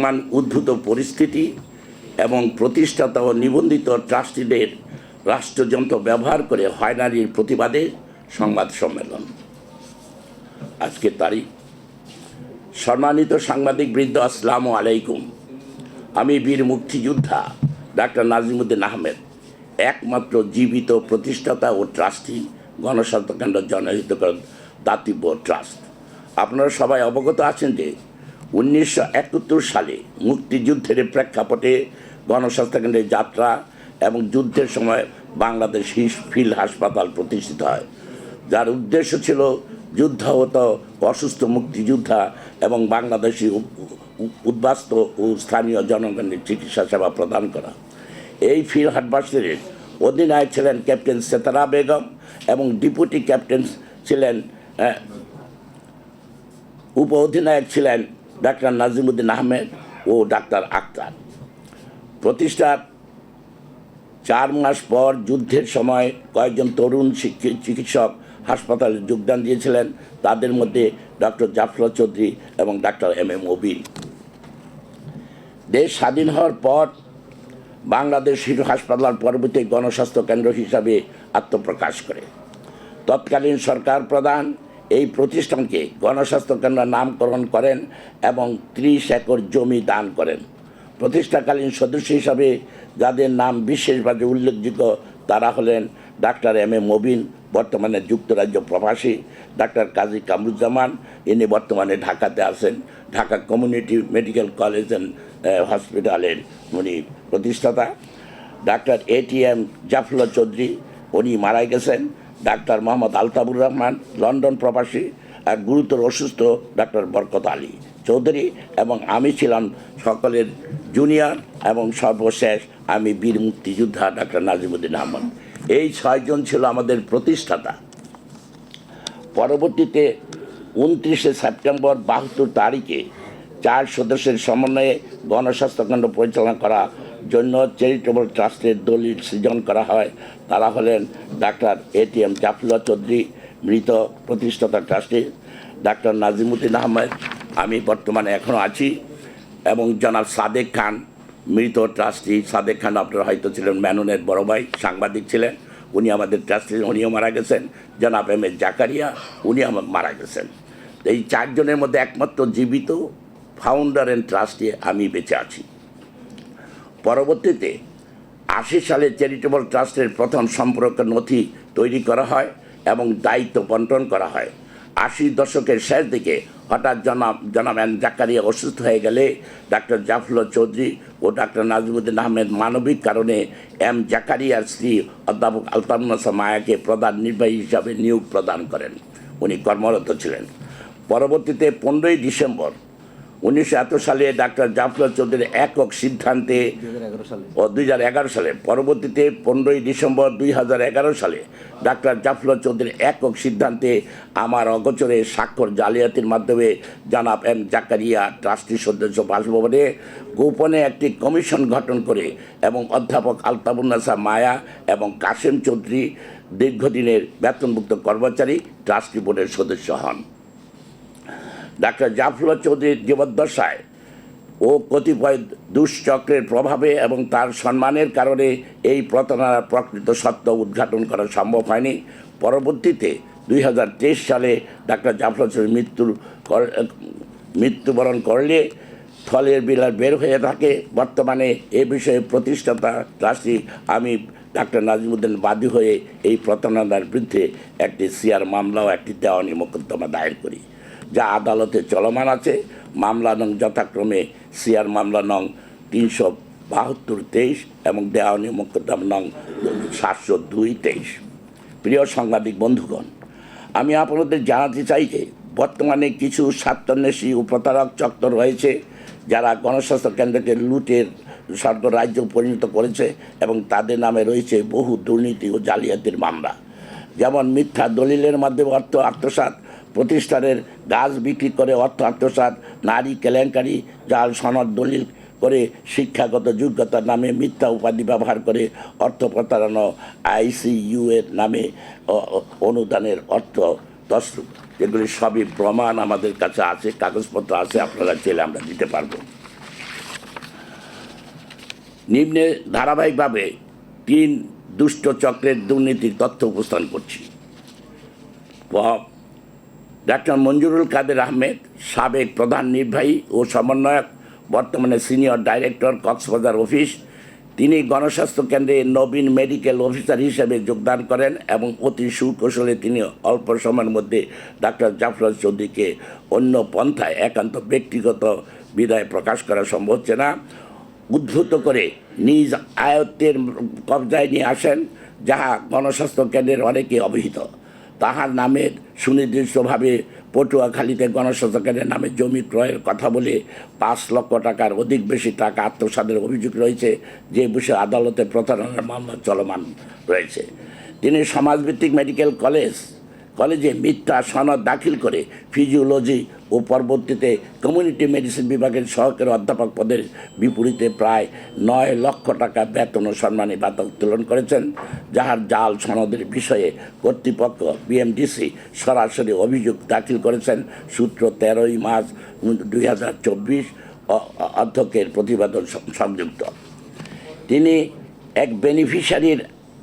বর্তমান উদ্ভূত পরিস্থিতি এবং প্রতিষ্ঠাতা ও নিবন্ধিত ট্রাস্টিদের রাষ্ট্রযন্ত্র ব্যবহার করে হয়রানির প্রতিবাদে সংবাদ সম্মেলন। আজকের তারিখ। সম্মানিত সাংবাদিক বৃদ্ধ আসসালামু আলাইকুম। আমি বীর মুক্তিযোদ্ধা ডাক্তার নাজিমুদ্দিন আহমেদ, একমাত্র জীবিত প্রতিষ্ঠাতা ও ট্রাস্টি গণস্বাস্থ্য কেন্দ্র জনহিতকরণ দাতব্য ট্রাস্ট। আপনারা সবাই অবগত আছেন যে উনিশশো একাত্তর সালে মুক্তিযুদ্ধের প্রেক্ষাপটে গণস্বাস্থ্য কেন্দ্রের যাত্রা এবং যুদ্ধের সময় বাংলাদেশ ফিল্ড হাসপাতাল প্রতিষ্ঠিত হয়। যার উদ্দেশ্য ছিল যুদ্ধাহত, অসুস্থ মুক্তিযোদ্ধা এবং বাংলাদেশি উদ্বাস্ত ও স্থানীয় জনগণের চিকিৎসা সেবা প্রদান করা। এই ফিল্ড হাসপাতালের অধিনায়ক ছিলেন ক্যাপ্টেন সেতারা বেগম এবং ডিপুটি ক্যাপ্টেন ছিলেন উপ অধিনায়ক ছিলেন ডাক্তার নাজিমুদ্দিন আহমেদ ও ডাক্তার আক্তার। প্রতিষ্ঠার চার মাস পর যুদ্ধের সময় কয়েকজন তরুণ চিকিৎসক হাসপাতালে যোগদান দিয়েছিলেন। তাদের মধ্যে ডক্টর জাফর চৌধুরী এবং ডাক্তার এম এম ওবিন দেশ স্বাধীন হওয়ার পর বাংলাদেশ শিশু হাসপাতাল পরবর্তী গণস্বাস্থ্য কেন্দ্র হিসাবে আত্মপ্রকাশ করে। তৎকালীন সরকার প্রধান এই প্রতিষ্ঠানকে গণস্বাস্থ্য কেন্দ্র নামকরণ করেন এবং ত্রিশ একর জমি দান করেন। প্রতিষ্ঠাকালীন সদস্য হিসাবে যাদের নাম বিশেষভাবে উল্লেখযোগ্য তারা হলেন ডাক্তার এম এ মবিন, বর্তমানে যুক্তরাজ্য প্রবাসী, ডাক্তার কাজী কামরুজ্জামান, ইনি বর্তমানে ঢাকাতে আছেন। Dhaka community medical college and হসপিটালের উনি প্রতিষ্ঠাতা। ডাক্তার এটিএম জাফরুল্লাহ চৌধুরী, উনি মারা গেছেন। ডাক্তার মোহাম্মদ আলতাবুর রহমান, লন্ডন প্রবাসী, আর গুরুতর অসুস্থ ডাক্তার বরকত আলী চৌধুরী এবং আমি ছিলাম সকলের জুনিয়র এবং সর্বশেষ আমি বীর মুক্তিযোদ্ধা ডাক্তার নাজিমুদ্দিন আহমদ। এই ছয়জন ছিল আমাদের প্রতিষ্ঠাতা। পরবর্তীতে উনত্রিশে সেপ্টেম্বর বাহাত্তর তারিখে চার সদস্যের সমন্বয়ে গণস্বাস্থ্য কেন্দ্র পরিচালনা করা জন্য চ্যারিটেবল ট্রাস্টের দলিল সৃজন করা হয়। তারা হলেন ডাক্তার এটিএম জাফরুল্লাহ চৌধুরী, মৃত প্রতিষ্ঠাতা ট্রাস্টি ডাক্তার নাজিমুদ্দিন আহমেদ। আমি বর্তমানে এখনও আছি এবং জনাব সাদেক খান, মৃত ট্রাস্টি সাদেক খান, আপনারা হয়তো ছিলেন ম্যাননের বড় ভাই, সাংবাদিক ছিলেন। উনি আমাদের ট্রাস্টি, উনিও মারা গেছেন। জনাব এম এ জাকারিয়া উনি আমার মারা গেছেন। এই চারজনের মধ্যে একমাত্র জীবিত ফাউন্ডার অ্যান্ড ট্রাস্টে আমি বেঁচে আছি। পরবর্তীতে আশি সালে চ্যারিটেবল ট্রাস্টের প্রথম সম্পর্ক নথি তৈরি করা হয় এবং দায়িত্ব বন্টন করা হয়। আশি দশকের শেষ দিকে হঠাৎ জনাব জনাব এন জাকারিয়া অসুস্থ হয়ে গেলে ডাক্তার জাফরুল্লাহ চৌধুরী ও ডাক্তার নাজিমুদ্দিন আহমেদ মানবিক কারণে এম জাকারিয়ার স্ত্রী অধ্যাপক আলতামনাসা মায়াকে প্রধান নির্বাহী হিসাবে নিয়োগ প্রদান করেন। উনি কর্মরত ছিলেন। পরবর্তীতে পনেরোই ডিসেম্বর উনিশশো সালে ডাক্তার জাফর চৌধুরীর একক সিদ্ধান্তে ও দুই হাজার এগারো সালে পরবর্তীতে পনেরোই ডিসেম্বর দুই হাজার এগারো সালে ডাক্তার জাফর চৌধুরীর একক সিদ্ধান্তে আমার অগোচরে স্বাক্ষর জালিয়াতির মাধ্যমে জানাব এম জাকারিয়া ট্রাস্টি সদস্য বাসভবনে গোপনে একটি কমিশন গঠন করে এবং অধ্যাপক আলতাবুন্নাসা মায়া এবং কাশেম চৌধুরী দীর্ঘদিনের বেতনভুক্ত কর্মচারী ট্রাস্টি বোর্ডের সদস্য হন। ডাক্তার জাফরুল্লাহ চৌধুরীর জীবদ্দশায় ও কতিপয় দুশ্চক্রের প্রভাবে এবং তার সম্মানের কারণে এই প্রতারণার প্রকৃত সত্য উদ্ঘাটন করা সম্ভব হয়নি। পরবর্তীতে দুই হাজার তেইশ সালে ডাক্তার জাফর চৌধুরীর মৃত্যুর মৃত্যুবরণ করলে ফলের বিলার বের হয়ে থাকে। বর্তমানে এ বিষয়ে প্রতিষ্ঠাতা ট্রাস্টি আমি ডাক্তার নাজিমুদ্দিন বাদী হয়ে এই প্রতারণার বিরুদ্ধে একটি সিআর মামলা ও একটি দেওয়ানি মোকদ্দমা দায়ের করি। যা আদালতে চলমান আছে, মামলা নং যথাক্রমে সিআর মামলা নং তিনশো বাহাত্তর তেইশ এবং দেওয়ানি মোকদ্দমা নং সাতশো দুই তেইশ। প্রিয় সাংবাদিক বন্ধুগণ, আমি আপনাদের জানাতে চাই যে বর্তমানে কিছু স্বার্থান্বেষী ও প্রতারক চক্র রয়েছে, যারা গণস্বাস্থ্য কেন্দ্রকে লুটের স্বর্গ রাজ্য পরিণত করেছে এবং তাদের নামে রয়েছে বহু দুর্নীতি ও জালিয়াতির মামলা। যেমন মিথ্যা দলিলের মাধ্যমে অর্থ আত্মসাৎ প্রতিষ্ঠানের গাছ বিক্রি করে, অর্থ আত্মসাৎ, নারী কেলেঙ্কারি, জাল, সনদ, দলিল করে শিক্ষাগত যোগ্যতার নামে মিথ্যা উপাধি ব্যবহার করে অর্থ প্রতারণা আইসিইউ এর নামে অনুদানের অর্থ তসরূপ। এগুলি সবই প্রমাণ আমাদের কাছে আছে, কাগজপত্র আছে, আপনারা চাইলে আমরা দিতে পারব। নিম্নে ধারাবাহিকভাবে তিন দুষ্ট চক্রের দুর্নীতির তথ্য উপস্থান করছি। ডাক্তার মঞ্জুরুল কাদের আহমেদ, সাবেক প্রধান নির্বাহী ও সমন্বয়ক, বর্তমানে সিনিয়র ডাইরেক্টর, কক্সবাজার অফিস। তিনি গণস্বাস্থ্য কেন্দ্রে নবীন মেডিকেল অফিসার হিসেবে যোগদান করেন এবং অতি সুকৌশলে তিনি অল্প সময়ের মধ্যে ডাক্তার জাফর চৌধুরীকে অন্য পন্থায় একান্ত ব্যক্তিগত বিদায় প্রকাশ করা সম্ভব হচ্ছে না। উদ্ভূত করে নিজ আয়ত্তের কবজায় নিয়ে আসেন, যাহা গণস্বাস্থ্য কেন্দ্রের অনেকে অবহিত। তাহার নামের সুনির্দিষ্টভাবে পটুয়াখালীতে গণশাসকের নামে জমি ক্রয়ের কথা বলে পাঁচ লক্ষ টাকার অধিক বেশি টাকা আত্মসাদের অভিযোগ রয়েছে, যে বিষয়ে আদালতে প্রতারণার মামলা চলমান রয়েছে। তিনি সমাজভিত্তিক মেডিকেল কলেজ কলেজে মিথ্যা সনদ দাখিল করে ফিজিওলজি ও পরবর্তীতে কমিউনিটি মেডিসিন বিভাগের সহকারী অধ্যাপক পদের বিপরীতে প্রায় নয় লক্ষ টাকা বেতন ও সম্মানী বাতা উত্তোলন করেছেন, যাহার জাল সনদের বিষয়ে কর্তৃপক্ষ বিএমডিসি সরাসরি অভিযোগ দাখিল করেছেন। সূত্র তেরোই মার্চ দুই হাজার চব্বিশ অধ্যক্ষের প্রতিবেদন সংযুক্ত। তিনি এক বেনিফিশিয়ারির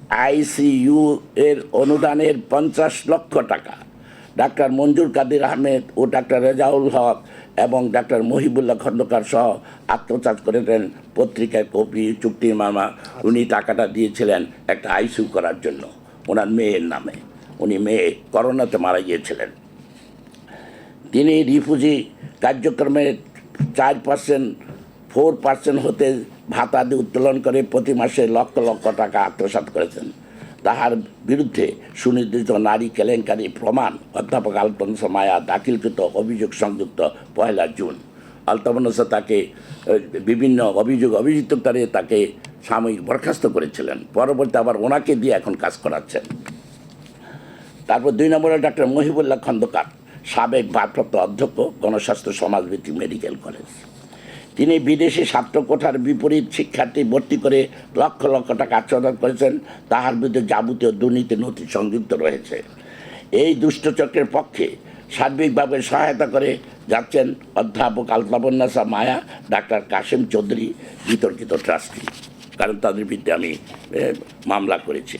আইসিইউ এর অনুদানের পঞ্চাশ লক্ষ টাকা। ডাক্তার মঞ্জুর কাদির আহমেদ ও ডাক্তার রেজাউল হক এবং ডাক্তার মহিবুল্লাহ খন্দকার সহ আত্মচাষ করেছেন পত্রিকায় কপি চুক্তির মামা। উনি টাকাটা দিয়েছিলেন একটা আইসিউ করার জন্য। ওনার মেয়ের নামে। উনি মেয়ে, করোনাতে মারা গিয়েছিলেন। তিনি রিফুজি কার্যক্রমের চার পার্সেন্ট, ফোর পার্সেন্ট হতে ভাতা দিয়ে উত্তোলন করে প্রতি মাসে লক্ষ লক্ষ টাকা আত্মসাৎ করেছেন। তাহার বিরুদ্ধে সুনির্দিষ্ট নারী কেলেঙ্কারি প্রমাণ অধ্যাপক আলপনস মায়া দাখিলকৃত অভিযোগ সংযুক্ত পয়লা জুন। আলতাবনস তাকে বিভিন্ন অভিযোগ অভিযুক্ত করে তাকে সাময়িক বরখাস্ত করেছিলেন। পরবর্তী আবার ওনাকে দিয়ে এখন কাজ করাচ্ছেন। তারপর দুই নম্বরে ডাক্তার মহিবুল্লাহ খন্দকার, সাবেক ভারপ্রাপ্ত অধ্যক্ষ, গণস্বাস্থ্য সমাজভিত্তিক মেডিকেল কলেজ। তিনি বিদেশি ছাত্র কোঠার বিপরীত শিক্ষার্থী ভর্তি করে লক্ষ লক্ষ টাকা আচ্ছাদন করেছেন। তাহার বিরুদ্ধে যাবতীয় দুর্নীতি, নথি সংযুক্ত রয়েছে। এই দুষ্টচক্রের পক্ষে সার্বিকভাবে সহায়তা করে যাচ্ছেন অধ্যাপক আলতাবন্যাসা মায়া, ডাক্তার কাশেম চৌধুরী, বিতর্কিত ট্রাস্টি। কারণ তাদের বিরুদ্ধে আমি মামলা করেছি।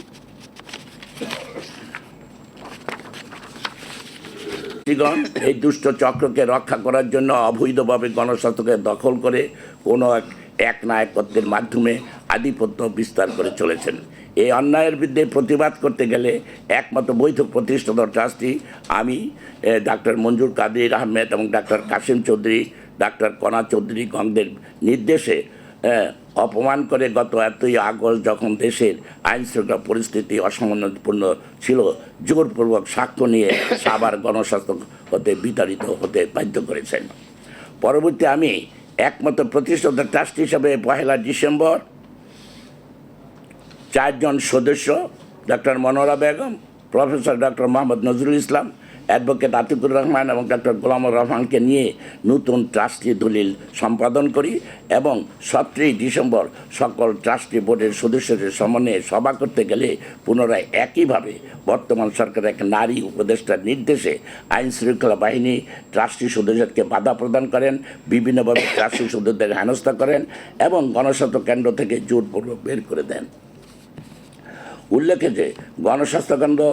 ব্যক্তিগণ এই দুষ্ট চক্রকে রক্ষা করার জন্য অবৈধভাবে গণস্বাস্থ্যকে দখল করে কোনো এক এক নায়কত্বের মাধ্যমে আধিপত্য বিস্তার করে চলেছেন। এই অন্যায়ের বিরুদ্ধে প্রতিবাদ করতে গেলে একমাত্র বৈধ প্রতিষ্ঠিত ট্রাস্টি আমি ডাক্তার মঞ্জুর কাদির আহমেদ এবং ডাক্তার কাসিম চৌধুরী, ডাক্তার কণা চৌধুরী গঙ্গদের নির্দেশে অপমান করে গত এতই আগস্ট যখন দেশের আইন শৃঙ্খলা পরিস্থিতি অসমন্বয়পূর্ণ ছিল, জোরপূর্বক সাক্ষ্য নিয়ে সাবার গণস্বাস্থ্য হতে বিতাড়িত হতে বাধ্য করেছেন। পরবর্তী আমি একমাত্র প্রতিষ্ঠাতা ট্রাস্ট হিসাবে পহেলা ডিসেম্বর চারজন সদস্য doctor Monowara Begum, professor doctor Mohammad Nazrul Islam advocate Atiqur Rahman এবং ডক্টর গোলামুর রহমানকে নিয়ে নতুন ট্রাস্টি দলিল সম্পাদন করি এবং সতেরোই ডিসেম্বর সকল ট্রাস্টি বোর্ডের সদস্যদের সমন্বয়ে সভা করতে গেলে পুনরায় একইভাবে বর্তমান সরকারের এক নারী উপদেষ্টার নির্দেশে আইন শৃঙ্খলা বাহিনী ট্রাস্টি সদস্যকে বাধা প্রদান করেন, বিভিন্নভাবে ট্রাস্টি সদস্যদের হেনস্থা করেন এবং গণস্বাস্থ্য কেন্দ্র থেকে জোরপূর্বক বের করে দেন। উল্লেখে যে গণস্বাস্থ্যকেন্দ্র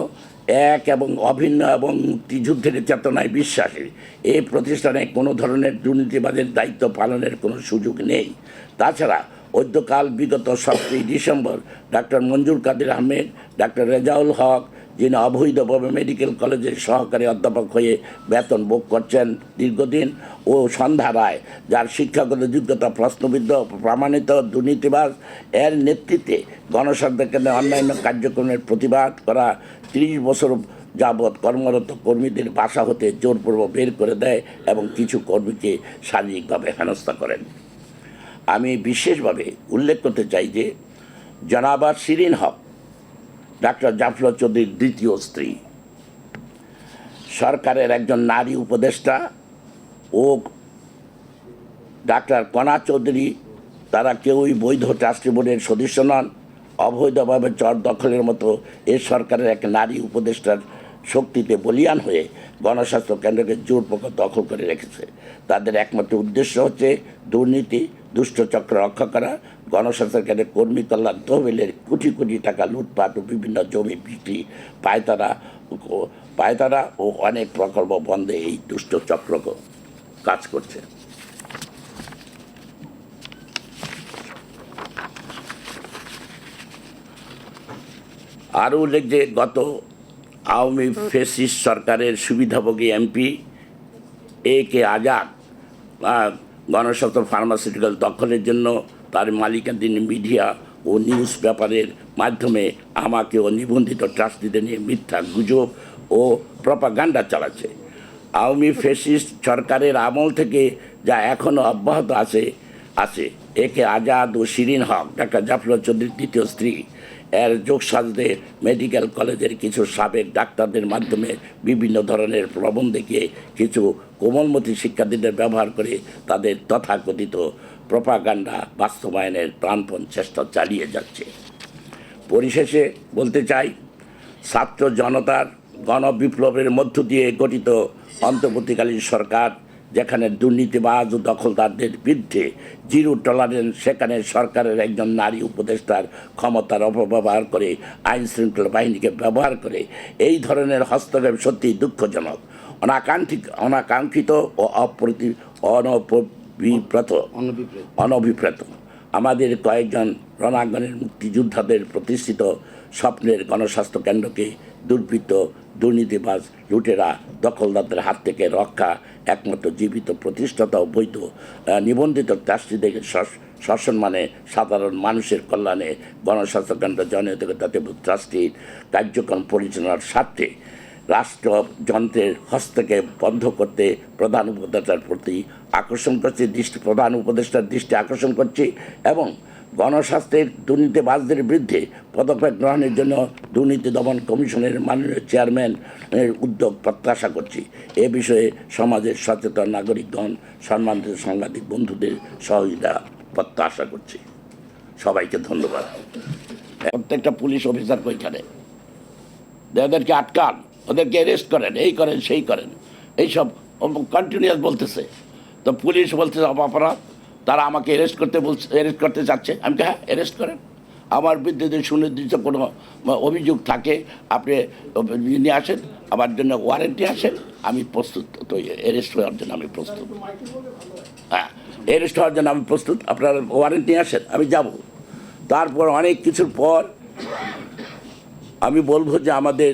এক এবং অভিন্ন এবং মুক্তিযুদ্ধের চেতনায় বিশ্বাসী। এই প্রতিষ্ঠানে কোনো ধরনের দুর্নীতিবাদের দায়িত্ব পালনের কোনো সুযোগ নেই। তাছাড়া অদ্যকাল বিগত সাতই December doctor Manzur Kader Ahmed doctor Rezaul Haque যিনি অবৈধভাবে মেডিকেল কলেজের সহকারী অধ্যাপক হয়ে বেতন ভোগ করছেন দীর্ঘদিন ও সন্ধ্যা রায়, যার শিক্ষাগত যোগ্যতা প্রশ্নবিদ্ধ প্রমাণিত দুর্নীতিবাজ, এর নেতৃত্বে গণস্বাস্থ্য কেন্দ্রে অন্যান্য কার্যক্রমের প্রতিবাদ করা তিরিশ বছর যাবৎ কর্মরত কর্মীদের বাসা হতে জোরপূর্বক বের করে দেয় এবং কিছু কর্মীকে শারীরিকভাবে হেনস্থা করেন। আমি বিশেষভাবে উল্লেখ করতে চাই যে জনাবা শিরিন হক ডাক্তার জাফর চৌধুরীর দ্বিতীয় স্ত্রী। সরকারের একজন নারী উপদেষ্টা ও ডাক্তার কণা চৌধুরী, তারা কেউই বৈধ ট্রাস্টি বোর্ডের সদস্য নন। অবৈধভাবে চর দখলের মতো এ সরকারের এক নারী উপদেষ্টার শক্তিতে বলিয়ান হয়ে গণস্বাস্থ্য কেন্দ্রকে জোরপূর্বক দখল করে রেখেছে। তাদের একমাত্র উদ্দেশ্য হচ্ছে দুর্নীতি দুষ্ট চক্র রক্ষা করা গণস্বাস্থ্য কেন্দ্রের কর্মী কল্যাণ, তহবিলের কোটি কোটি টাকা লুটপাট ও বিভিন্ন জমি বিক্রি, পায়তারা পায়তারা ও অনেক প্রকল্প বন্ধে এই দুষ্ট চক্র কাজ করছে। আরও উল্লেখ যে গত আওয়ামী ফেসিস সরকারের সুবিধাভোগী এমপি এ কে আজাদ গণস্বাস্থ্য ফার্মাসিউটিক্যাল দখলের জন্য তার মালিকাধীন মিডিয়া ও নিউজ পেপারের মাধ্যমে আমাকে ও নিবন্ধিত ট্রাস্টিদের নিয়ে মিথ্যা গুজব ও প্রপাগান্ডা চালাচ্ছে। আওয়ামী ফেসিস্ট সরকারের আমল থেকে যা এখনও অব্যাহত আছে আছে। একে আজাদ ও শিরিন হক, ডাক্তার জাফর চৌধুরীর দ্বিতীয় স্ত্রী। এর যোগসাজদে মেডিকেল কলেজের কিছু সাবেক ডাক্তারদের মাধ্যমে বিভিন্ন ধরনের প্রবন্ধ দেখিয়ে কিছু কোমলমতি শিক্ষার্থীদের ব্যবহার করে তাদের তথাকথিত প্রপাগান্ডা বাস্তবায়নের প্রাণপণ চেষ্টা চালিয়ে যাচ্ছে। পরিশেষে বলতে চাই, ছাত্র জনতার গণবিপ্লবের মধ্য দিয়ে গঠিত অন্তর্বর্তীকালীন সরকার যেখানে দুর্নীতিবাজ ও দখলদারদের বিরুদ্ধে জিরো টলারেন্স সেখানে সরকারের একজন নারী উপদেষ্টার ক্ষমতার অপব্যবহার করে আইন শৃঙ্খলা বাহিনীকে ব্যবহার করে এই ধরনের হস্তক্ষেপ সত্যিই দুঃখজনক। অনাকাঙ্ক্ষিত অনাকাঙ্ক্ষিত ও অপ্রতি অনবিব্রত অনভিপ্রেত। আমাদের কয়েকজন রণাঙ্গনের মুক্তিযোদ্ধাদের প্রতিষ্ঠিত স্বপ্নের গণস্বাস্থ্য কেন্দ্রকে দুর্বৃত্ত দুর্নীতিবাজ লুটেরা দখলদারদের হাত থেকে রক্ষা একমাত্র জীবিত প্রতিষ্ঠাতা ও বৈধ নিবন্ধিত ট্রাস্টিদের শাস- শাসন মানে সাধারণ মানুষের কল্যাণে গণস্বাস্থ্য কেন্দ্র জনহিত ট্রাস্টির কার্যক্রম পরিচালনার স্বার্থে রাষ্ট্রযন্ত্রের হস্তক্ষেপ বন্ধ করতে প্রধান উপদেষ্টার প্রতি আকর্ষণ করছে, দৃষ্টি, প্রধান উপদেষ্টার দৃষ্টি আকর্ষণ করছি এবং গণস্বাস্থ্যের দুর্নীতিবাজদের বিরুদ্ধে পদক্ষেপ গ্রহণের জন্য দুর্নীতি দমন কমিশনের মাননীয় চেয়ারম্যানের উদ্যোগ প্রত্যাশা করছি। এ বিষয়ে সমাজের সচেতন নাগরিকগণ, সম্মানিত সাংবাদিক বন্ধুদের সহযোগিতা প্রত্যাশা করছি। সবাইকে ধন্যবাদ। প্রত্যেকটা পুলিশ অফিসার ওইখানে ওদেরকে আটকান, ওদেরকে অ্যারেস্ট করেন, এই করেন, সেই করেন, এইসব কন্টিনিউয়াস বলতেছে। তো পুলিশ বলতেছে, অপরাধ তারা আমাকে অ্যারেস্ট করতে বলছে অ্যারেস্ট করতে চাচ্ছে আমি হ্যাঁ অ্যারেস্ট করেন। আমার বিরুদ্ধে সুনির্দিষ্ট কোনো অভিযোগ থাকে, আপনি নিয়ে আসেন, আমার জন্য ওয়ারেন্টি আসেন আমি প্রস্তুত, তো অ্যারেস্ট হওয়ার জন্য আমি প্রস্তুত। হ্যাঁ অ্যারেস্ট হওয়ার জন্য আমি প্রস্তুত, আপনার ওয়ারেন্ট আসেন আমি যাব। তারপর অনেক কিছুর পর আমি বলব যে আমাদের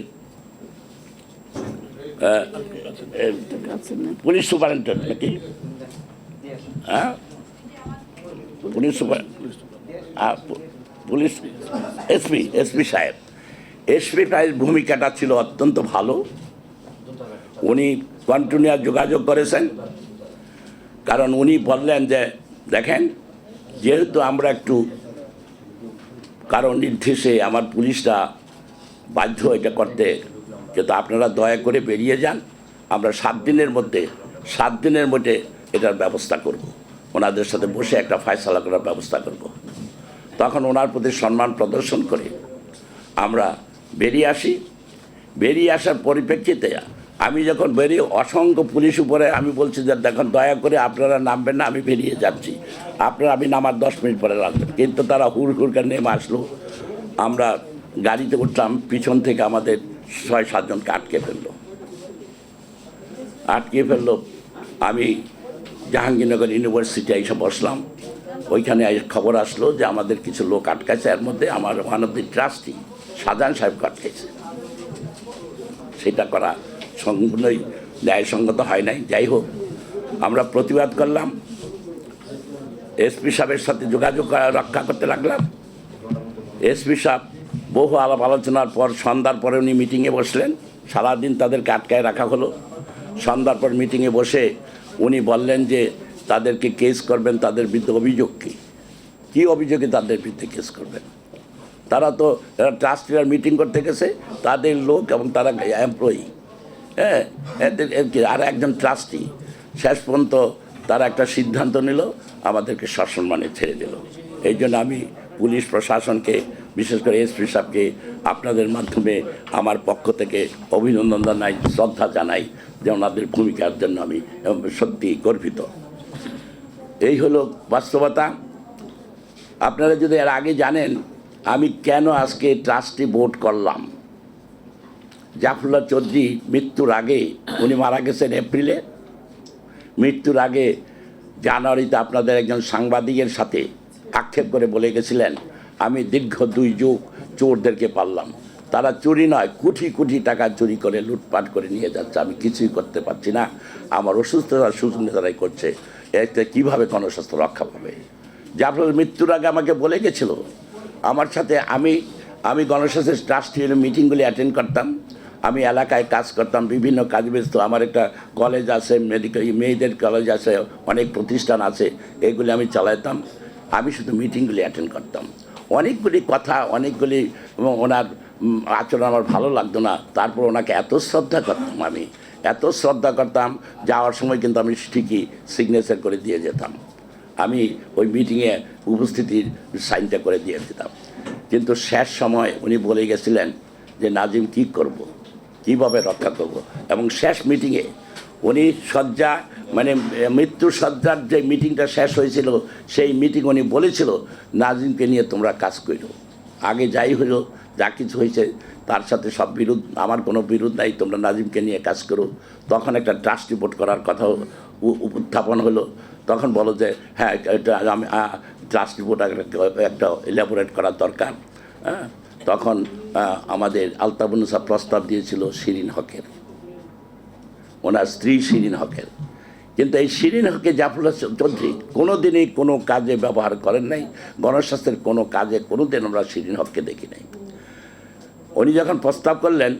পুলিশ সুপারিনটেন্ডেন্ট নাকি? হ্যাঁ? Police super police SP SP সাহেব। এসপি সাহেব ভূমিকাটা ছিল অত্যন্ত ভালো। উনি কন্টিনিউয়াস যোগাযোগ করেছেন। কারণ উনি বললেন যে, দেখেন, যেহেতু আমরা একটু কারণ নির্দেশে আমার পুলিশরা বাধ্য এটা করতে কিন্তু আপনারা দয়া করে বেরিয়ে যান, আমরা সাত দিনের মধ্যে, সাত দিনের মধ্যে এটার ব্যবস্থা করব। ওনাদের সাথে বসে একটা ফায়সালা করার ব্যবস্থা করব। তখন ওনার প্রতি সম্মান প্রদর্শন করে আমরা বেরিয়ে আসি। বেরিয়ে আসার পরিপ্রেক্ষিতে আমি যখন বেরিয়ে অসংখ্য পুলিশ উপরে আমি বলছি যে দেখুন, দয়া করে আপনারা নামবেন না, আমি বেরিয়ে যাচ্ছি। আপনারা, আমি নামার দশ মিনিট পরে রাখবেন কিন্তু তারা হুড় হুড়কে নেমে আসলো। আমরা গাড়িতে উঠলাম, পিছন থেকে আমাদের ছয় সাতজনকে আটকে ফেলল। আটকে ফেলল, আমি জাহাঙ্গীরনগর ইউনিভার্সিটি এসে বসলাম। ওইখানে খবর আসলো যে আমাদের কিছু লোক আটকাছে এর মধ্যে আমার ওয়ান অফ দি ট্রাস্টি সাজান সাহেবকে আটকেছে সেটা করা সম্পূর্ণই ন্যায়সঙ্গত হয় নাই। যাই হোক, আমরা প্রতিবাদ করলাম। এসপি সাহেবের সাথে যোগাযোগ রক্ষা করতে লাগলাম। এসপি সাহেব বহু আলাপ আলোচনার পর, সন্ধ্যার পরে উনি মিটিংয়ে বসলেন। সারাদিন তাদেরকে আটকায় রাখা হলো। সন্ধ্যার পর মিটিংয়ে বসে উনি বললেন যে তাদেরকে কেস করবেন, তাদের বিরুদ্ধে অভিযোগ কী? কী অভিযোগে তাদের বিরুদ্ধে কেস করবেন? তারা তো ট্রাস্টিরা মিটিং করতে গেছে, তাদের লোক এবং তারা এমপ্লয়ি হ্যাঁ এদের আর একজন ট্রাস্টি। শেষ পর্যন্ত তারা একটা সিদ্ধান্ত নিল, আমাদেরকে সসম্মানে ছেড়ে দিল। এই জন্য আমি পুলিশ প্রশাসনকে বিশেষ করে এসপি সাহেবকে আপনাদের মাধ্যমে আমার পক্ষ থেকে অভিনন্দন জানাই, শ্রদ্ধা জানাই যে ওনাদের ভূমিকার জন্য আমি সত্যি গর্বিত। এই হলো বাস্তবতা। আপনারা যদি এর আগে জানেন, আমি কেন আজকে ট্রাস্টি ভোট করলাম? জাফরুল্লাহ চৌধুরী মৃত্যুর আগে, উনি মারা গেছেন এপ্রিলে। মৃত্যুর আগে জানুয়ারিতে আপনাদের একজন সাংবাদিকের সাথে আক্ষেপ করে বলে গেছিলেন আমি দীর্ঘ দুই যুগ চোরদেরকে পারলাম তারা চুরি নয়, কোটি কোটি টাকা চুরি করে লুটপাট করে নিয়ে যাচ্ছে। আমি কিছুই করতে পারছি না। আমার অসুস্থতা সুযোগ তারাই করছে। এতে কীভাবে গণস্বাস্থ্য রক্ষা পাবে? জাফরের মৃত্যুর আগে আমাকে বলে গেছিল, আমার সাথে আমি আমি গণস্বাস্থ্যের ট্রাস্টি মিটিংগুলি অ্যাটেন্ড করতাম। আমি এলাকায় কাজ করতাম, বিভিন্ন কাজ ব্যস্ত। আমার একটা কলেজ আছে মেডিকেল মেয়েদের কলেজ আছে, অনেক প্রতিষ্ঠান আছে। এগুলি আমি চালাতাম। আমি শুধু মিটিংগুলি অ্যাটেন্ড করতাম। অনেকগুলি কথা, অনেকগুলি ওনার আচরণ আমার ভালো লাগতো না তারপর ওনাকে এত শ্রদ্ধা করতাম আমি, এত শ্রদ্ধা করতাম, যাওয়ার সময় কিন্তু আমি ঠিকই সিগনেচার করে দিয়ে যেতাম আমি ওই মিটিংয়ে উপস্থিতির সাইনটা করে দিয়ে দিতাম কিন্তু শেষ সময় উনি বলে গেছিলেন যে, নাজিম, কি করব। কীভাবে রক্ষা করব। এবং শেষ মিটিংয়ে উনি শয্যা মানে মৃত্যু শয্যার যে মিটিংটা শেষ হয়েছিল, সেই মিটিং উনি বলেছিল, নাজিমকে নিয়ে তোমরা কাজ করো আগে যাই হলো যা কিছু হয়েছে তার সাথে সব বিরোধ, আমার কোনো বিরোধ নাই, তোমরা নাজিমকে নিয়ে কাজ করো। তখন একটা ট্রাস্ট রিপোর্ট করার কথা উ- উত্থাপন হলো তখন বলো যে হ্যাঁ এটা আমি ট্রাস্ট রিপোর্ট একটা এলাবোরেট করার দরকার। হ্যাঁ? তখন আমাদের আলতাবনুসা প্রস্তাব দিয়েছিল শিরিন হকের। ওনার স্ত্রী শিরিন হকের। কিন্তু এই শিরিন হকে জাফরুল্লাহ চৌধুরী কোনো দিনই কোনো কাজে ব্যবহার করেন নাই, গণস্বাস্থ্যের কোনো কাজে কোনো দিন আমরা শিরিন হককে দেখি নাই। উনি যখন প্রস্তাব করলেন,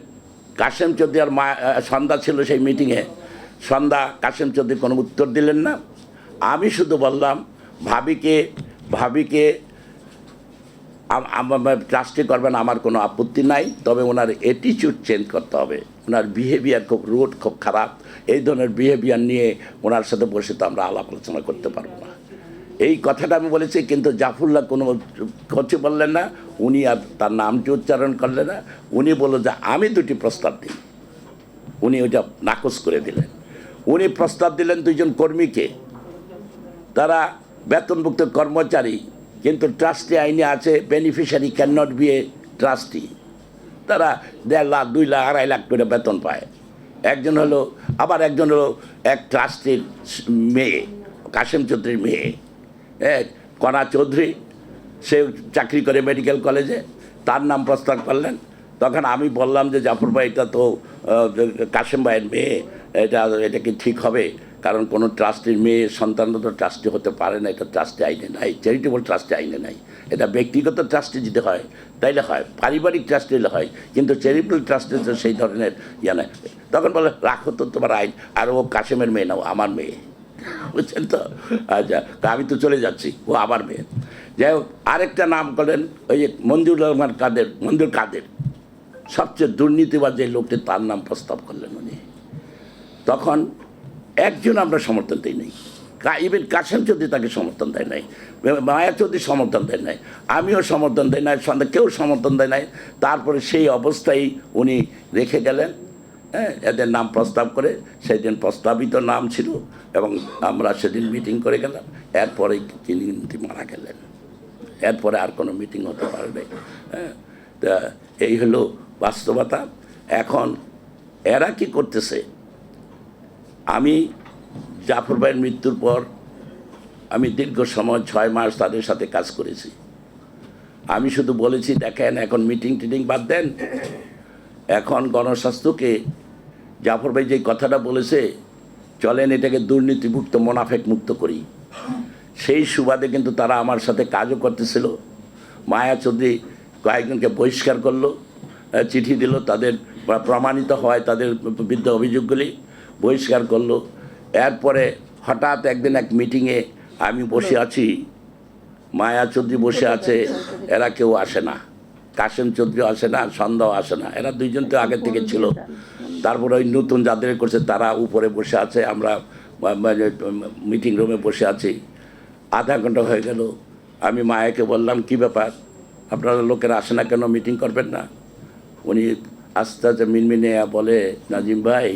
কাশেম চৌধুরী আর মা সন্ধ্যা ছিল সেই মিটিংয়ে, সন্ধ্যা কাশেম চৌধুরী কোনো উত্তর দিলেন না। আমি শুধু বললাম, ভাবিকে ভাবিকে ট্রাস্টে করবেন আমার কোনো আপত্তি নাই, তবে ওনার অ্যাটিচিউড চেঞ্জ করতে হবে। ওনার বিহেভিয়ার খুব রুট খুব খারাপ। এই ধরনের বিহেভিয়ার নিয়ে ওনার সাথে বসে তো আমরা আলাপ আলোচনা করতে পারব না। এই কথাটা আমি বলেছি, কিন্তু জাফরুল্লাহ কোনো কিছু বললেন না, উনি আর তার নামটি উচ্চারণ করলেন না, উনি বলল যে আমি দুটি প্রস্তাব দিই। উনি ওইটা নাকচ করে দিলেন। উনি প্রস্তাব দিলেন দুইজন কর্মীকে। তারা বেতনভুক্ত কর্মচারী কিন্তু ট্রাস্টি আইনে আছে beneficiary can not be a trustee তারা দেড় লাখ, দুই লাখ, আড়াই লাখ করে বেতন পায়। একজন হলো, আবার একজন হলো এক ট্রাস্টির মেয়ে, কাশেম চৌধুরীর মেয়ে। হ্যাঁ কণা চৌধুরী, সে চাকরি করে মেডিকেল কলেজে তার নাম প্রস্তাব করলেন। তখন আমি বললাম যে, জাফর ভাই, এটা তো কাশেম ভাইয়ের মেয়ে, এটা এটা কি ঠিক হবে? কারণ কোনো ট্রাস্টির মেয়ে সন্তানরা তো ট্রাস্টি হতে পারে না, এটা ট্রাস্টি আইনে নাই, চ্যারিটেবল ট্রাস্টি আইনে নাই। এটা ব্যক্তিগত ট্রাস্টে যদি হয়, তাইলে হয়, পারিবারিক ট্রাস্টে হলে হয়, কিন্তু চ্যারিটেবল ট্রাস্টে তো সেই ধরনের ইয়ে নাই। তখন বলে, রাখো তো তোমার আইন, আর ও কাশেমের মেয়ে নাও আমার মেয়ে। বুঝছেন তো? আচ্ছা আমি তো চলে যাচ্ছি, ও আমার মেয়ে। যাই হোক, আরেকটা নাম করলেন ওই যে মঞ্জুর রহমান কাদের, মঞ্জুর কাদের। সবচেয়ে দুর্নীতিবাজ যে লোকটি, তার নাম প্রস্তাব করলেন উনি। তখন একজন আমরা সমর্থন দিই নাই। ইভেন কাশেম চৌধুরী তাকে সমর্থন দেয় নাই, মায়া চৌধুরী সমর্থন দেয় নাই, আমিও সমর্থন দেয় নাই, সন্ধ্যা কেউ সমর্থন দেয় নাই। তারপরে সেই অবস্থায় উনি রেখে গেলেন হ্যাঁ এদের নাম প্রস্তাব করে, সেদিন প্রস্তাবিত নাম ছিল এবং আমরা সেদিন মিটিং করে গেলাম, এরপরে তিনি মারা গেলেন। এরপরে আর কোনো মিটিং হতে পারবে হ্যাঁ তা এই হলো বাস্তবতা। এখন এরা কি করতেছে? আমি জাফর ভাইয়ের মৃত্যুর পর আমি দীর্ঘ সময় ছয় মাস তাদের সাথে কাজ করেছি। আমি শুধু বলেছি, দেখেন, এখন মিটিং টিটিং বাদ দেন। এখন গণস্বাস্থ্যকে জাফর ভাই যে কথাটা বলেছে, চলেন এটাকে দুর্নীতিমুক্ত মোনাফেক মুক্ত করি। সেই সুবাদে কিন্তু তারা আমার সাথে কাজও করতেছিল। মায়া চৌধুরী কয়েকজনকে বহিষ্কার করল চিঠি দিল, তাদের প্রমাণিত হয় তাদের বিরুদ্ধে অভিযোগগুলি। বহিষ্কার করল। এরপরে হঠাৎ একদিন এক মিটিংয়ে আমি বসে আছি। মায়া চৌধুরী বসে আছে। এরা কেউ আসে না। কাশেম চৌধুরী আসে না সন্ধ্যাও আসে না। এরা দুইজন তো আগে থেকে ছিল। তারপরে ওই নতুন যাদের করছে তারা উপরে বসে আছে। আমরা মিটিং রুমে বসে আছি। আধা ঘণ্টা হয়ে গেল। আমি মায়াকে বললাম কি ব্যাপার? আপনারা লোকেরা আসে না কেন? মিটিং করবেন না? উনি আস্তে আস্তে মিনমিনে বলে নাজিম ভাই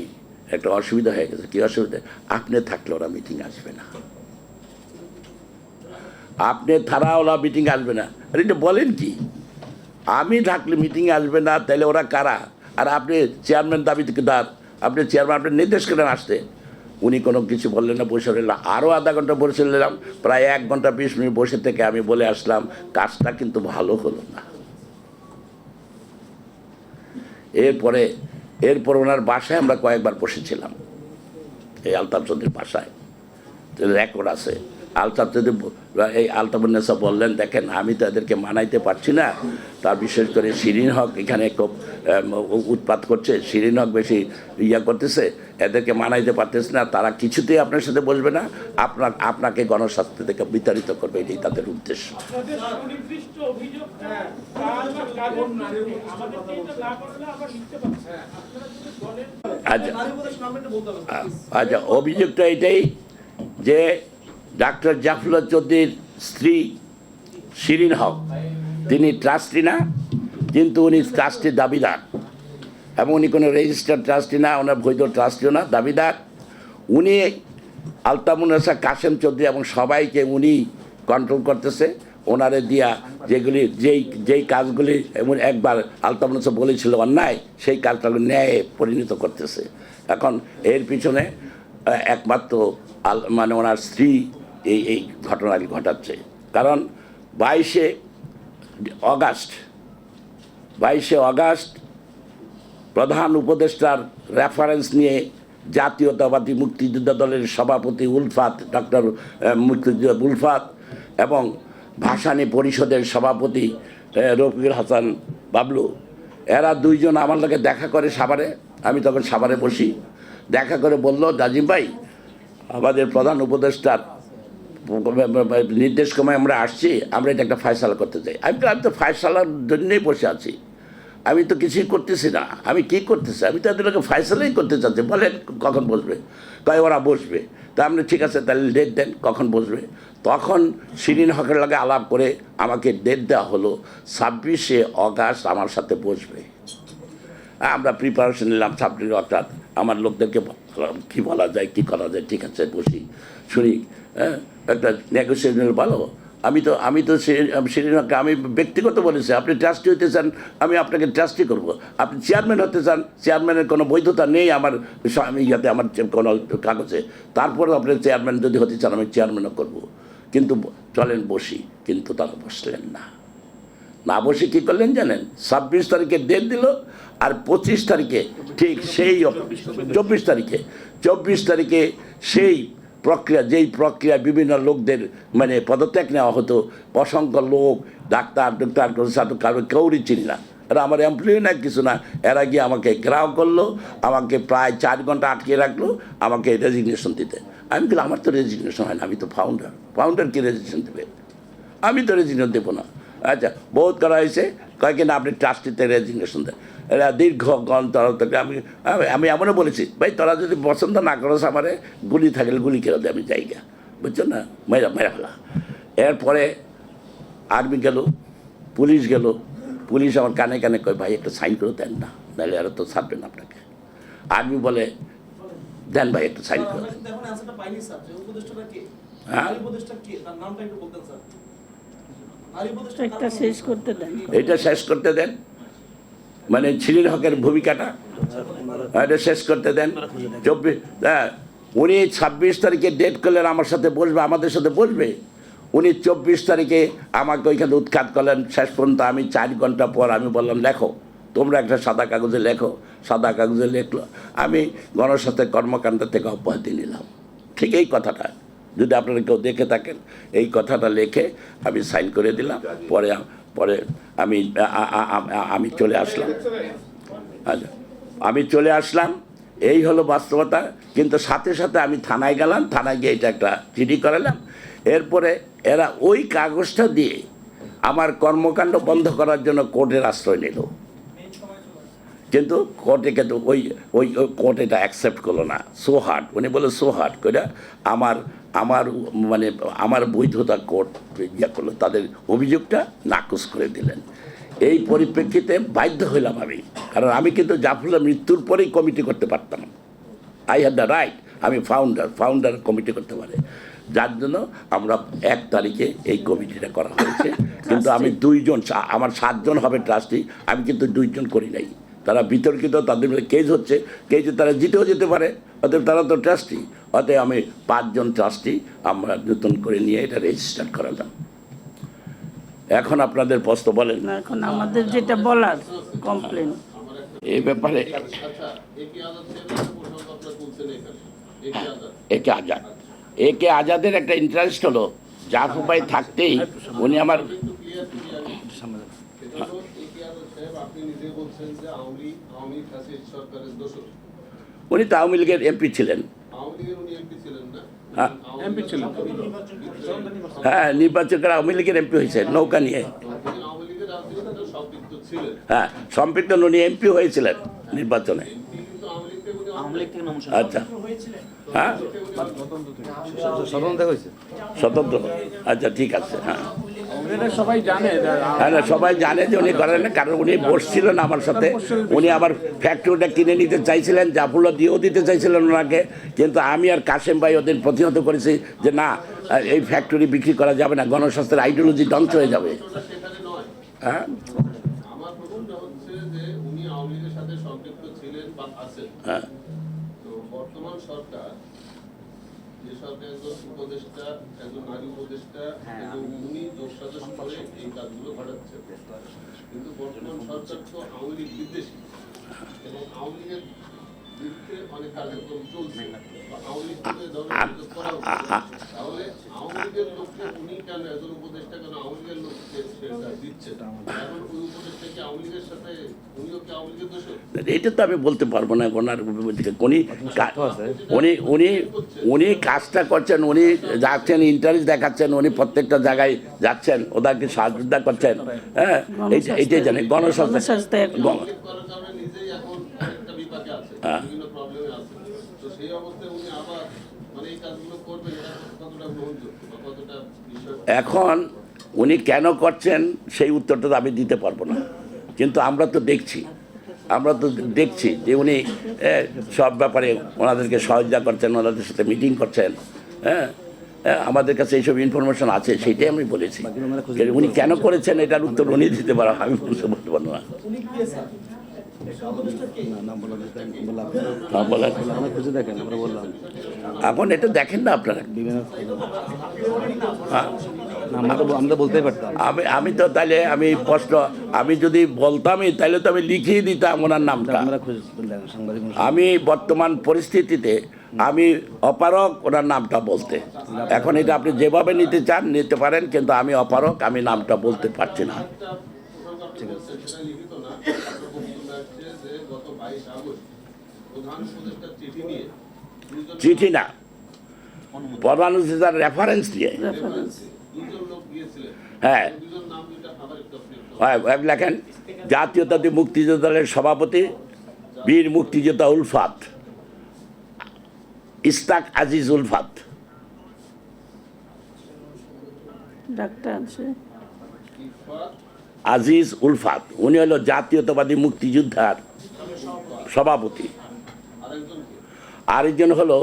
একটা অসুবিধা হয়ে গেছে। কী অসুবিধা? আপনি থাকলে ওরা মিটিং আসবে না। আপনি থানাওয়ালা মিটিং আসবে না। আরে এটা বলেন কি? আমি থাকলে মিটিংয়ে আসবে না, তাহলে ওরা কারা? আর আপনি চেয়ারম্যান দাবি দার আপনি চেয়ারম্যান আপনি নির্দেশ করেন আসতে। উনি কোনো কিছু বললেন না, বসে রইলাম আরও আধা ঘণ্টা বসে রইলাম। প্রায় এক ঘণ্টা, বিশ মিনিট বসে থেকে আমি বলে আসলাম, কাজটা কিন্তু ভালো হলো না। এরপরে এরপর ওনার বাসায় আমরা কয়েকবার বসেছিলাম এই আলতাফ চৌধুরীর বাসায়। রেকর্ড আছে। আলতাফ যদি এই আলতাফুন্নেসা বললেন, দেখেন, আমি তো এদেরকে মানাইতে পারছি না। তার বিশেষ করে শিরিন হক এখানে খুব উৎপাত করছে। শিরিন হক বেশি ইয়া করতেছে, এদেরকে মানাইতে পারতেছে না। তারা কিছুতেই আপনার সাথে বসবে না। আপনার, আপনাকে গণস্বাস্থ্য থেকে বিতাড়িত করবে, এটাই তাদের উদ্দেশ্য। আচ্ছা আচ্ছা অভিযোগটা এটাই যে ডাক্তার জাফরুল্লাহ চৌধুরীর স্ত্রী শিরিন হক। তিনি ট্রাস্টি না, কিন্তু উনি ট্রাস্টির দাবিদার। এবং উনি কোনো রেজিস্টার্ড ট্রাস্টি না, ওনার বৈধ ট্রাস্টিও না, দাবিদার। উনি আলতামুন্নেসা কাসেম চৌধুরী এবং সবাইকে উনি কন্ট্রোল করতেছে। ওনারে দিয়া যেগুলি, যেই যেই কাজগুলি এমন একবার আলতামুন্নেসা বলেছিল অন্যায়, সেই কাজটা ন্যায়ে পরিণত করতেছে। এখন এর পিছনে একমাত্র আল মানে ওনার স্ত্রী এই এই ঘটনাটি ঘটাচ্ছে। কারণ বাইশে অগাস্ট বাইশে অগাস্ট প্রধান উপদেষ্টার রেফারেন্স নিয়ে জাতীয়তাবাদী মুক্তিযোদ্ধা দলের সভাপতি উলফাত, ডক্টর মুক্তিযোদ্ধা উলফাত এবং ভাসানী পরিষদের সভাপতি রফিকুল হাসান বাবলু। এরা দুইজন আমার লোকে দেখা করে সাভারে। আমি তখন সাভারে বসি। দেখা করে বলল দাজিম ভাই, আমাদের প্রধান উপদেষ্টার নির্দেশ ক্রমে আমরা আসছি, আমরা এটা একটা ফায়সালা করতে চাই। আমি তো আমি তো ফায়সালার জন্যই বসে আছি। আমি তো কিছুই করতেছি না। আমি কি করতেছি? আমি তো এদেরকে ফায়সালাই করতে চাচ্ছি। বলেন, কখন বসবে? কয়, ওরা বসবে। তা আপনি ঠিক আছে, তাহলে ডেট দেন, কখন বসবে? তখন শিরিন হকের লাগে আলাপ করে আমাকে ডেট দেওয়া হলো, ছাব্বিশে অগাস্ট আমার সাথে বসবে। আমরা প্রিপারেশন নিলাম ছাব্বিশ অর্থাৎ আমার লোকদেরকে কি বলা যায়, কি করা যায়, ঠিক আছে, বসি। শুনি হ্যাঁ? একটা নেগোসিয়েশন ভালো। আমি তো আমি তো শ্রীনকে আমি ব্যক্তিগত বলেছি আপনি ট্রাস্টি হতে চান আমি আপনাকে ট্রাস্টি করব। আপনি চেয়ারম্যান হতে চান চেয়ারম্যানের কোনো বৈধতা নেই আমার ইয়াতে আমার কোনো কাগজে। তারপর আপনি চেয়ারম্যান যদি হতে চান আমি চেয়ারম্যানও করব। কিন্তু চলেন বসি কিন্তু তারা বসলেন না। না বসে কী করলেন জানেন? ছাব্বিশ তারিখে ডেট দিল আর পঁচিশ তারিখে ঠিক সেই চব্বিশ তারিখে চব্বিশ তারিখে সেই প্রক্রিয়া, যেই প্রক্রিয়া বিভিন্ন লোকদের মানে পদত্যাগ নেওয়া হতো, অসংখ্য লোক, ডাক্তার ডাক্তার সাথে কারও কেউরই চিনি না। এরা আমার এমপ্লয়ি না কিছু না। এরা গিয়ে আমাকে গ্রাহ করল, আমাকে প্রায় চার ঘণ্টা আটকে রাখল, আমাকে রেজিগনেশন দিতে। আমি বললাম, আমার তো রেজিগনেশন হয় না, আমি তো ফাউন্ডার ফাউন্ডার কি রেজিগনেশন দেবে? আমি তো রেজিগনেশন দেবো না। আচ্ছা বহুত করা হয়েছে। কয়েক না আপনি ট্রাস্টিতে রেজিগনেশন দেন। এরা দীর্ঘ গন্তর থেকে আমি আমি- আমি এমনও বলেছি ভাই তোরা যদি পছন্দ না করো আমারে গুলি থাকলে গুলি কেন আমি জায়গা। বুঝছ না? মেরা মেরা ফেলা। এরপরে আর্মি গেল পুলিশ গেল। পুলিশ আমার কানে কানে কয় ভাই একটা সাইন করে দেন না নাহলে আর তো ছাড়বেন আপনাকে। আর্মি বলে দেন ভাই একটা সাইন করে দেন। হ্যাঁ? নারী উপদেষ্টা কে? তার নামটা একটু বলতেন স্যার নারী উপদেষ্টা একটা শেষ করতে দেন। এটা শেষ করতে দেন। মানে ছিলির হকের ভূমিকাটা। এটা শেষ করতে দেন। চব্বিশ হ্যাঁ উনি ছাব্বিশ তারিখে ডেট করলেন আমার সাথে বসবে, আমাদের সাথে বসবে। উনি চব্বিশ তারিখে আমাকে ওইখানে উৎখাত করলেন। শেষ পর্যন্ত আমি চার ঘণ্টা পর আমি বললাম, লেখো, তোমরা একটা সাদা কাগজে লেখো, সাদা কাগজে লেখলো। আমি গণস্বাস্থ্য কর্মকাণ্ড থেকে অব্যাহতি নিলাম। ঠিক এই কথাটা। যদি আপনারা কেউ দেখে থাকেন, এই কথাটা লেখে আমি সাইন করে দিলাম। পরে পরে আমি আমি চলে আসলাম। আচ্ছা আমি চলে আসলাম, এই হলো বাস্তবতা, কিন্তু সাথে সাথে আমি থানায় গেলাম, থানায় গিয়ে এটা একটা চিঠি করালাম। এরপরে এরা ওই কাগজটা দিয়ে আমার কর্মকাণ্ড বন্ধ করার জন্য কোর্টের আশ্রয় নিল। কিন্তু কোর্টে কিন্তু ওই ওই কোর্ট এটা অ্যাকসেপ্ট করল না। সো হার্ড উনি বলে সো হার্ড করে আমার আমার মানে আমার বৈধতা কোর্ট ইয়া করল তাদের অভিযোগটা নাকচ করে দিলেন। এই পরিপ্রেক্ষিতে বাধ্য হইলাম আমি কারণ আমি কিন্তু জাফরুল্লাহ মৃত্যুর পরেই কমিটি করতে পারতাম। আই হ্যাভ দ্য রাইট আমি ফাউন্ডার ফাউন্ডার কমিটি করতে পারে। যার জন্য আমরা এক তারিখে এই কমিটিটা করা হয়েছে। কিন্তু আমি দুইজন আমার সাতজন হবে ট্রাস্টি আমি কিন্তু দুইজন করি নাই। তারা বিতর্কিত তাদের কেজ হচ্ছে। কেজে তারা জিতেও যেতে পারে অতএব তারা তো ট্রাস্টি অতএব আমি পাঁচজন ট্রাস্টি আমরা নতুন করে নিয়ে এটা রেজিস্টার করালাম। এখন আপনাদের প্রশ্ন বলেন। না, এখন আমাদের যেটা বলার কমপ্লেন এই ব্যাপারে একে আজাদ। একে আজাদ একে আজাদ আজাদের একটা ইন্টারেস্ট হলো জাফর ভাই থাকতেই উনি আমার একটু ক্লিয়ার করি আমি সেটা হলো একে আজাদ সাহেব আপনি নিজে বলছেন যে আওয়ামী লীগ আওয়ামী লীগ হাসির সরকারের দোষর উনি তো আওয়ামী লীগের এমপি ছিলেন। হ্যাঁ। এমপি ছিলেন। হ্যাঁ নির্বাচন করে আওয়ামী লীগের এমপি হয়েছে নৌকা নিয়ে। হ্যাঁ সম্পৃক্ত উনি এমপি হয়েছিলেন নির্বাচনে। আচ্ছা। হ্যাঁ। স্বতন্ত্র। আচ্ছা ঠিক আছে হ্যাঁ। হ্যাঁ না সবাই জানে যে উনি করেন না কারণ উনি বসছিলেন আমার সাথে। উনি আবার ফ্যাক্টরিটা কিনে নিতে চাইছিলেন জাফুল্লা দিয়েও দিতে চাইছিলেন ওনাকে। কিন্তু আমি আর কাশেম ভাই ওদের প্রতিহত করেছি যে না এই ফ্যাক্টরি বিক্রি করা যাবে না গণস্বাস্থ্যের আইডিওলজি ধ্বংস হয়ে যাবে। হ্যাঁ? আমার প্রশ্নটা হচ্ছে যে উনি আওয়ামী লীগের সাথে সম্পৃক্ত ছিলেন বা আছেন হ্যাঁ তো বর্তমান সরকার একজন উপদেষ্টা একজন নারী উপদেষ্টা এবং উনি দোষাদোষ করে এই কাজগুলো ঘটাচ্ছে কিন্তু বর্তমান সরকার তো আওয়ামী লীগ বিদ্বেষী। এবং আওয়ামী লীগের এটা তো আমি বলতে পারব না ওনার উনি উনি উনি উনি কাজটা করছেন উনি যাচ্ছেন ইন্টারেস্ট দেখাচ্ছেন উনি প্রত্যেকটা জায়গায় যাচ্ছেন ওদেরকে সাহায্য করছেন হ্যাঁ? এইটা- এইটাই জানে গণস্বাস্থ্য এখন উনি কেন করছেন সেই উত্তরটা তো আমি দিতে পারব না। কিন্তু আমরা তো দেখছি আমরা তো দেখছি যে উনি সব ব্যাপারে ওনাদেরকে সহযোগিতা করছেন ওনাদের সাথে মিটিং করছেন হ্যাঁ। হ্যাঁ, আমাদের কাছে এইসব ইনফরমেশন আছে সেইটাই আমি বলেছি। উনি কেন করেছেন এটার উত্তর উনি দিতে পারো আমি বলতে পারব না। হ্যাঁ, এখন এটা দেখেন না আপনারা হ্যাঁ। আমরা তো আমরা তো বলতেই পারতাম। আমি আমি তো তাহলে আমি স্পষ্ট আমি যদি বলতামই তাহলে তো আমি লিখিয়ে দিতাম ওনার নামটা। আমি বর্তমান পরিস্থিতিতে আমি অপারক ওনার নামটা বলতে। এখন এটা আপনি যেভাবে নিতে চান নিতে পারেন কিন্তু আমি অপারক আমি নামটা বলতে পারছি না। একটা প্রসঙ্গ চিঠি না। প্রধান অফিসার রেফারেন্স দিয়ে। হ্যাঁ। হয়, লেখেন জাতীয়তাবাদী মুক্তিযোদ্ধা দলের সভাপতি বীর মুক্তিযোদ্ধা উলফাত। ইস্তাক আজিজ উলফাত। ডাক্তার আজিজ উলফাত। উনি হলো জাতীয়তাবাদী মুক্তিযোদ্ধার সভাপতি। আরেকজন হলো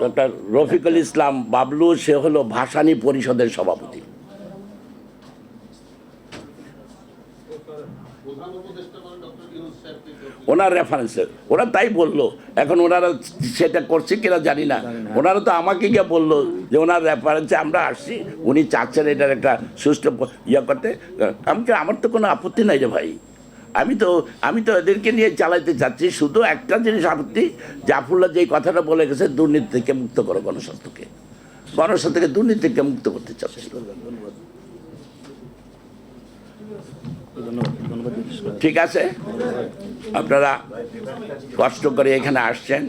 ডক্টর রফিকুল ইসলাম বাবলু সে হলো ভাসানী পরিষদের সভাপতি। ওনার রেফারেন্সে ওরা তাই বলল। এখন ওনারা সেটা করছে কিনা জানি না। ওনারা তো আমাকে গিয়ে বলল যে ওনার রেফারেন্সে আমরা আসছি। উনি চাচ্ছেন এটার একটা সুষ্ঠু ইয়ে করতে। আমি আমার তো কোনো আপত্তি নাই রে ভাই। আমি তো আমি তো এদেরকে নিয়ে চালাইতে চাচ্ছি শুধু একটা জিনিস আপত্তি জাফুল্লা যে কথাটা বলে গেছে দুর্নীতি থেকে মুক্ত করো গণস্বাস্থ্যকে। গণস্বাস্থ্যকে দুর্নীতি থেকে মুক্ত করতে চাচ্ছি। ঠিক আছে? আপনারা কষ্ট করে এখানে আসছেন।